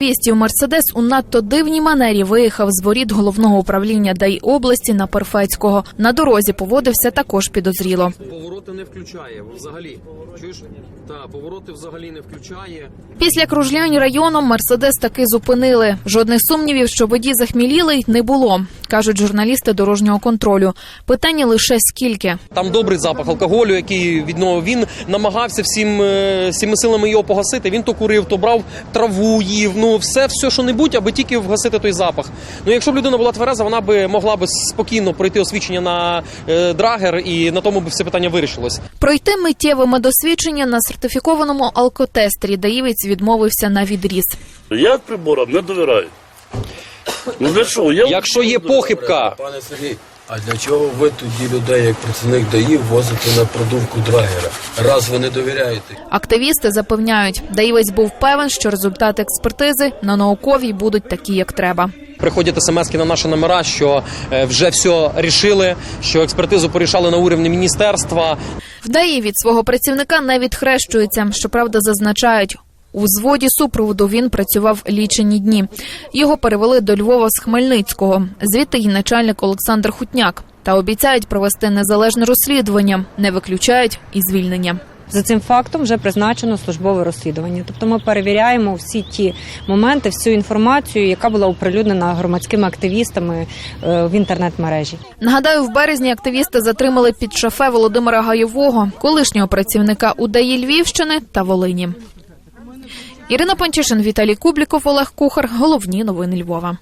Активістів Мерседес у надто дивній манері виїхав з воріт головного управління ДАІ області на Перфецького. На дорозі поводився також підозріло. Повороти не включає взагалі. Чуєш? Та повороти взагалі не включає. Після кружлянь районом Мерседес таки зупинили. Жодних сумнівів, що водій захмілілий, не було, кажуть журналісти дорожнього контролю. Питання лише скільки. Там добрий запах алкоголю, який від нього він намагався всім е, всіми силами його погасити. Він то курив, то брав траву, їв. Ну все, все, що небудь, аби тільки вгасити той запах. Ну якщо б людина була твереза, вона би могла би спокійно пройти освідчення на е, драгер, і на тому б все питання вирішилось. Пройти миттєве медосвідчення на сертифікованому алкотестері Даївець відмовився на відріз. Я приборам не довіряю. Ну для чого? Я Якщо є похибка, Пане Сергій, а для чого ви тоді людей, як працівник ДАІ, возите на продувку драгера? Раз ви не довіряєте. Активісти запевняють, Даївець був певен, що результати експертизи на науковій будуть такі, як треба. приходять смски на наші номера, що е, вже все рішили, що експертизу порішали на уровні міністерства. В ДАІ від свого працівника не відхрещуються. Щоправда, зазначають. У взводі супроводу він працював лічені дні. Його перевели до Львова з Хмельницького. Звідти й начальник Олександр Хутняк. Та обіцяють провести незалежне розслідування, не виключають і звільнення. За цим фактом вже призначено службове розслідування. Тобто ми перевіряємо всі ті моменти, всю інформацію, яка була оприлюднена громадськими активістами е, в інтернет-мережі. Нагадаю, в березні активісти затримали під шофе Володимира Гайового, колишнього працівника УДАІ Львівщини та Волині. Ірина Панчишин, Віталій Кубліков, Олег Кухар. Головні новини Львова.